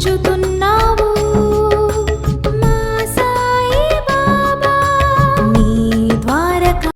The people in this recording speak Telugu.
ఉంచుతు